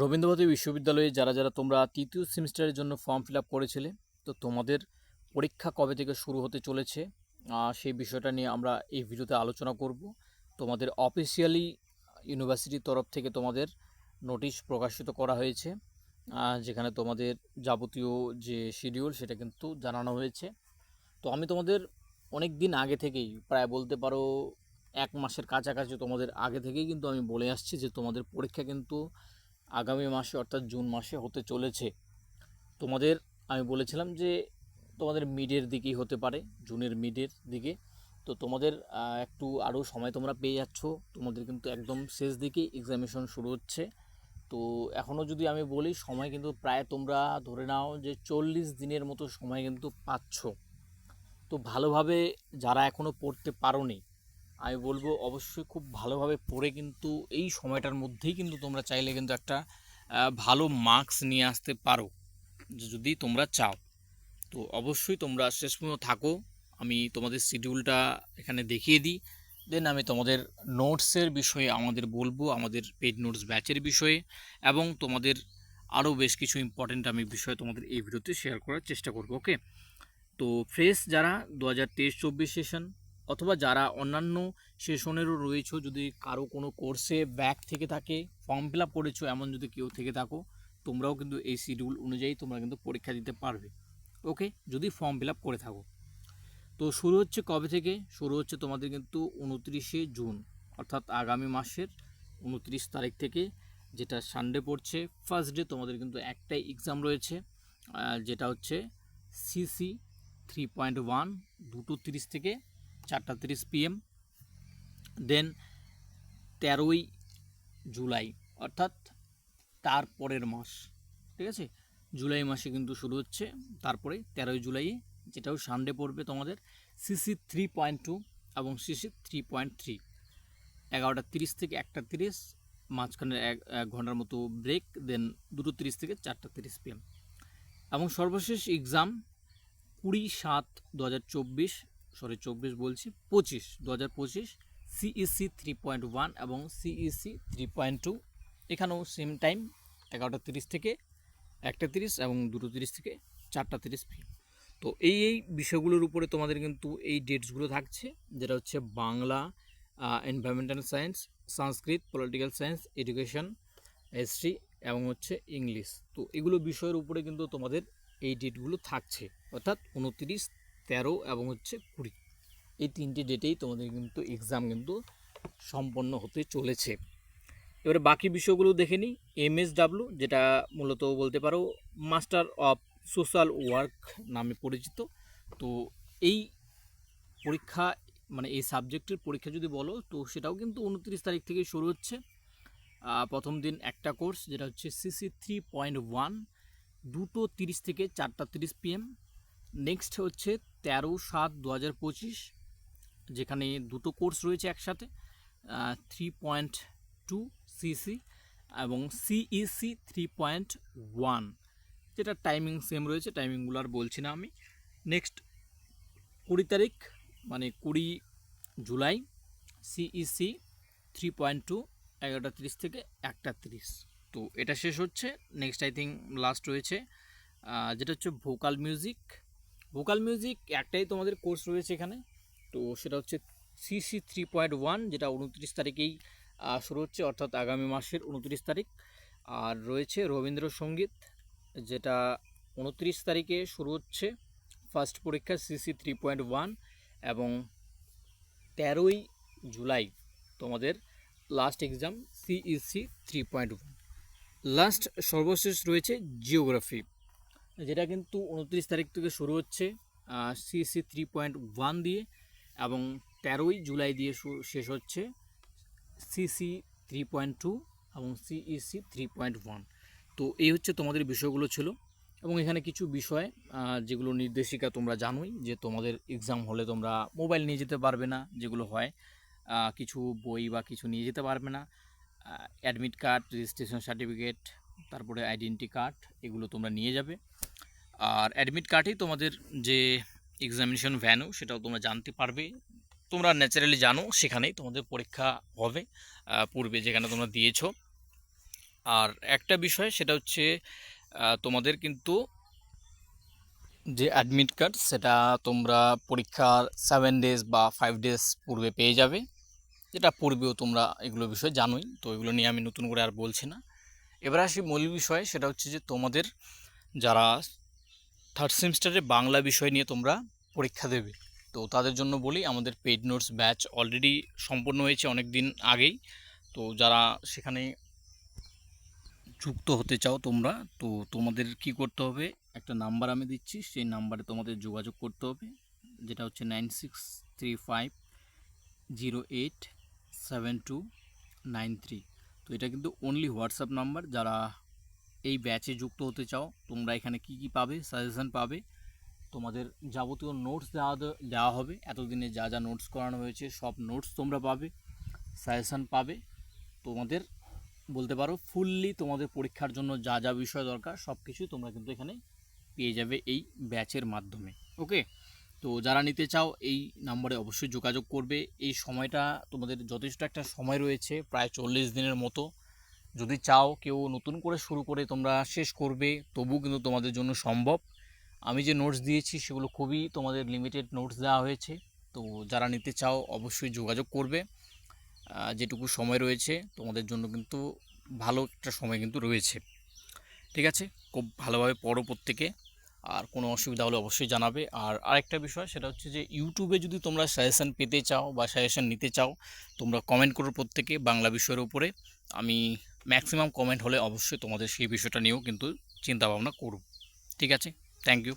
রবীন্দ্রভারতী বিশ্ববিদ্যালয়ে যারা যারা তোমরা তৃতীয় সেমিস্টারের জন্য ফর্ম ফিল আপ করেছিলে, তো তোমাদের পরীক্ষা কবে থেকে শুরু হতে চলেছে সেই বিষয়টা নিয়ে আমরা এই ভিডিওতে আলোচনা করব। তোমাদের অফিসিয়ালি ইউনিভার্সিটির তরফ থেকে তোমাদের নোটিশ প্রকাশিত করা হয়েছে যেখানে তোমাদের যাবতীয় যে শিডিউল সেটা কিন্তু জানানো হয়েছে। তো আমি তোমাদের অনেক দিন আগে থেকেই, প্রায় বলতে পারো এক মাসের কাছাকাছি তোমাদের আগে থেকেই কিন্তু আমি বলে আসছি যে তোমাদের পরীক্ষা কিন্তু আগামী মাসে অর্থাৎ জুন মাসে হতে চলেছে। তোমাদের, আমি বলেছিলাম যে তোমাদের মিডের দিকেই হতে পারে, জুনের মিডের দিকে। তো তোমাদের একটু আরও সময় তোমরা পেয়ে যাচ্ছ। তোমাদের কিন্তু একদম শেষ দিকেই এক্সামিনেশন শুরু হচ্ছে। তো এখনও যদি আমি বলি, সময় কিন্তু প্রায় তোমরা ধরে নাও যে চল্লিশ দিনের মতো সময় কিন্তু পাচ্ছ। তো ভালোভাবে যারা এখনও পড়তে পারোনি আমি বলব অবশ্যই খুব ভালোভাবে পড়ে কিন্তু এই সময়টার মধ্যেই কিন্তু তোমরা চাইলে কিন্তু একটা ভালো মার্কস নিয়ে আসতে পারো যদি তোমরা চাও। তো অবশ্যই তোমরা শেষ পর্যন্ত থাকো, আমি তোমাদের শিডিউলটা এখানে দেখিয়ে দিই। দেন আমি তোমাদের নোটসের বিষয়ে আমাদের বলব, আমাদের পেড নোটস ব্যাচের বিষয়ে, এবং তোমাদের আরও বেশ কিছু ইম্পর্টেন্ট আমি বিষয় তোমাদের এই ভিডিওতে শেয়ার করার চেষ্টা করব ওকে তো ফ্রেশ যারা দু হাজার তেইশ চব্বিশ সেশন অথবা যারা অন্যান্য সেশনেরও রয়েছে, যদি কারও কোনো কোর্সে ব্যাক থেকে থাকে, ফর্ম ফিল আপ করেছ, এমন যদি কেউ থেকে থাকো, তোমরাও কিন্তু এই শিডিউল অনুযায়ী তোমরা কিন্তু পরীক্ষা দিতে পারবে। ওকে? যদি ফর্ম ফিল আপ করে থাকো। তো শুরু হচ্ছে কবে থেকে? শুরু হচ্ছে তোমাদের কিন্তু উনত্রিশে জুন, অর্থাৎ আগামী মাসের উনত্রিশ তারিখ থেকে, যেটা সানডে পড়ছে। ফার্স্ট ডে তোমাদের কিন্তু একটাই এক্সাম রয়েছে যেটা হচ্ছে সিসি থ্রি পয়েন্ট ওয়ান, দুটো তিরিশ থেকে চারটা তিরিশ পিএম দেন তেরোই জুলাই, অর্থাৎ তার পরের মাস, ঠিক আছে? জুলাই মাসে কিন্তু শুরু হচ্ছে, তারপরে তেরোই জুলাইয়ে যেটাও সানডে পড়বে তোমাদের সিসি থ্রি পয়েন্ট টু এবং সিসি থ্রি পয়েন্ট থ্রি এগারোটা তিরিশ থেকে একটা তিরিশ মাঝখানে এক এক ঘণ্টার মতো ব্রেক দেন দুটো তিরিশ থেকে চারটা তিরিশ পিএম এবং সর্বশেষ এক্সাম কুড়ি সাত দু হাজার চব্বিশ সরি, চব্বিশ বলছি, পঁচিশ দু হাজার পঁচিশ সিইসি থ্রি পয়েন্ট ওয়ান এবং সিইসি থ্রি পয়েন্ট টু এখানেও সেম টাইম এগারোটা তিরিশ থেকে একটা তিরিশ এবং দুটো তিরিশ থেকে চারটা তিরিশ পি তো এই এই বিষয়গুলোর উপরে তোমাদের কিন্তু এই ডেটসগুলো থাকছে, যেটা হচ্ছে Bangla environmental science Sanskrit political science education history এবং হচ্ছে ইংলিশ তো এগুলো বিষয়ের উপরে কিন্তু তোমাদের এই ডেটগুলো থাকছে, অর্থাৎ উনত্রিশ তেরো এবং হচ্ছে কুড়ি। এই তিনটে ডেটেই তোমাদের কিন্তু এক্সাম কিন্তু সম্পন্ন হতে চলেছে। এবারে বাকি বিষয়গুলো দেখে নিই। এমএসডাব্লিউ যেটা মূলত বলতে পারো মাস্টার অফ সোশ্যাল ওয়ার্ক নামে পরিচিত। তো এই পরীক্ষা মানে এই সাবজেক্টের পরীক্ষা যদি বলো, তো সেটাও কিন্তু উনত্রিশ তারিখ থেকে শুরু হচ্ছে। প্রথম দিন একটা কোর্স যেটা হচ্ছে সিসি থ্রি পয়েন্ট ওয়ান দুটো তিরিশ থেকে চারটা তিরিশ পিএম নেক্সট হচ্ছে তেরো সাত দু হাজার পঁচিশ, যেখানে দুটো কোর্স রয়েছে একসাথে থ্রি পয়েন্ট টু সিসি এবং সিইসি থ্রি পয়েন্ট ওয়ান যেটা টাইমিং সেম রয়েছে টাইমিংগুলো আর বলছি না আমি। নেক্সট কুড়ি তারিখ মানে কুড়ি July CEC three point two এগারোটা তিরিশ থেকে একটা তিরিশ। তো এটা শেষ হচ্ছে। নেক্সট আই থিঙ্ক লাস্ট রয়েছে যেটা হচ্ছে ভোকাল মিউজিক ভোকাল মিউজিক একটাই তোমাদের কোর্স রয়েছে এখানে। তো সেটা হচ্ছে সিসি থ্রি পয়েন্ট ওয়ান যেটা উনত্রিশ তারিখেই শুরু হচ্ছে, অর্থাৎ আগামী মাসের উনত্রিশ তারিখ। আর রয়েছে রবীন্দ্রসঙ্গীত, যেটা উনত্রিশ তারিখে শুরু হচ্ছে ফার্স্ট পরীক্ষা সিসি থ্রি পয়েন্ট ওয়ান এবং তেরোই জুলাই তোমাদের last exam CEC three point one last সর্বশেষ রয়েছে জিওগ্রাফি যেটা কিন্তু উনত্রিশ তারিখ থেকে শুরু হচ্ছে সিএসসি থ্রি পয়েন্ট ওয়ান দিয়ে এবং তেরোই জুলাই দিয়ে শেষ হচ্ছে সিসি থ্রি পয়েন্ট টু এবং সিইসি থ্রি পয়েন্ট ওয়ান তো এই হচ্ছে তোমাদের বিষয়গুলো ছিল এবং এখানে কিছু বিষয় যেগুলো নির্দেশিকা তোমরা জানোই যে তোমাদের এক্সাম হলে তোমরা মোবাইল নিয়ে যেতে পারবে না, যেগুলো হয় কিছু বই বা কিছু নিয়ে যেতে পারবে না অ্যাডমিট কার্ড রেজিস্ট্রেশন সার্টিফিকেট তারপরে আইডেন্টি কার্ড এগুলো তোমরা নিয়ে যাবে। আর অ্যাডমিট কার্ডেই তোমাদের যে এক্সামিনেশন ভ্যানু সেটাও তোমরা জানতে পারবে। তোমরা ন্যাচারালি জানো, সেখানেই তোমাদের পরীক্ষা হবে পূর্বে যেখানে তোমরা দিয়েছ। আর একটা বিষয়, সেটা হচ্ছে তোমাদের কিন্তু যে অ্যাডমিট কার্ড সেটা তোমরা পরীক্ষার সেভেন ডেজ বা ফাইভ ডেজ পূর্বে পেয়ে যাবে। যেটা পূর্বেও তোমরা এগুলো বিষয়ে জানোই, তো এগুলো নিয়ে আমি নতুন করে আর বলছি না। এবার আসি মূল বিষয়, সেটা হচ্ছে যে তোমাদের যারা থার্ড সেমিস্টারে বাংলা বিষয় নিয়ে তোমরা পরীক্ষা দেবে, তো তাদের জন্য বলি আমাদের পেইড নোটস ব্যাচ অলরেডি সম্পন্ন হয়েছে অনেক দিন আগেই, তো যারা সেখানে যুক্ত হতে চাও তোমরা, তো তোমাদের কি করতে হবে, একটা নাম্বার আমি দিচ্ছি, সেই নাম্বারে তোমাদের যোগাযোগ করতে হবে, যেটা হচ্ছে nine six three five zero eight seven two nine three তো এটা কিন্তু অনলি হোয়াটসঅ্যাপ নাম্বার যারা এই ব্যাচে যুক্ত হতে চাও, তোমরা এখানে কি কি পাবে সাজেশন পাবে, তোমাদের যাবতীয় নোটস দেওয়া দেওয়া হবে, এতদিনে যা যা নোটস করানো হয়েছে, সব নোটস তোমরা পাবে সাজেশন পাবে, তোমাদের বলতে পারো ফুললি তোমাদের পরীক্ষার জন্য যা যা বিষয় দরকার সব কিছুই তোমরা কিন্তু এখানে পেয়ে যাবে এই ব্যাচের মাধ্যমে ওকে তো যারা নিতে চাও, এই নম্বরে অবশ্যই যোগাযোগ করবে। এই সময়টা তোমাদের যথেষ্ট একটা সময় রয়েছে, প্রায় চল্লিশ দিনের মতো। যদি চাও কেউ নতুন করে শুরু করে তোমরা শেষ করবে তবু কিন্তু তোমাদের জন্য সম্ভব। আমি যে নোটস দিয়েছি, সেগুলো খুবই তোমাদের লিমিটেড নোটস দেওয়া হয়েছে। তো যারা নিতে চাও, অবশ্যই যোগাযোগ করবে। যেটুকু সময় রয়েছে, তোমাদের জন্য কিন্তু ভালো একটা সময় কিন্তু রয়েছে। ঠিক আছে? খুব ভালোভাবে পড়ো প্রত্যেকে। আর কোনো অসুবিধা হলে অবশ্যই জানাবে। আর আরেকটা বিষয় সেটা হচ্ছে যে ইউটিউবে যদি তোমরা সাজেশান পেতে চাও বা সাজেশান নিতে চাও, তোমরা কমেন্ট করো প্রত্যেকে বাংলা বিষয়ের উপরে। আমি ম্যাক্সিমাম কমেন্ট হলে অবশ্যই তোমাদের সেই বিষয়টা নিয়েও কিন্তু চিন্তা ভাবনা করব। ঠিক আছে? Thank you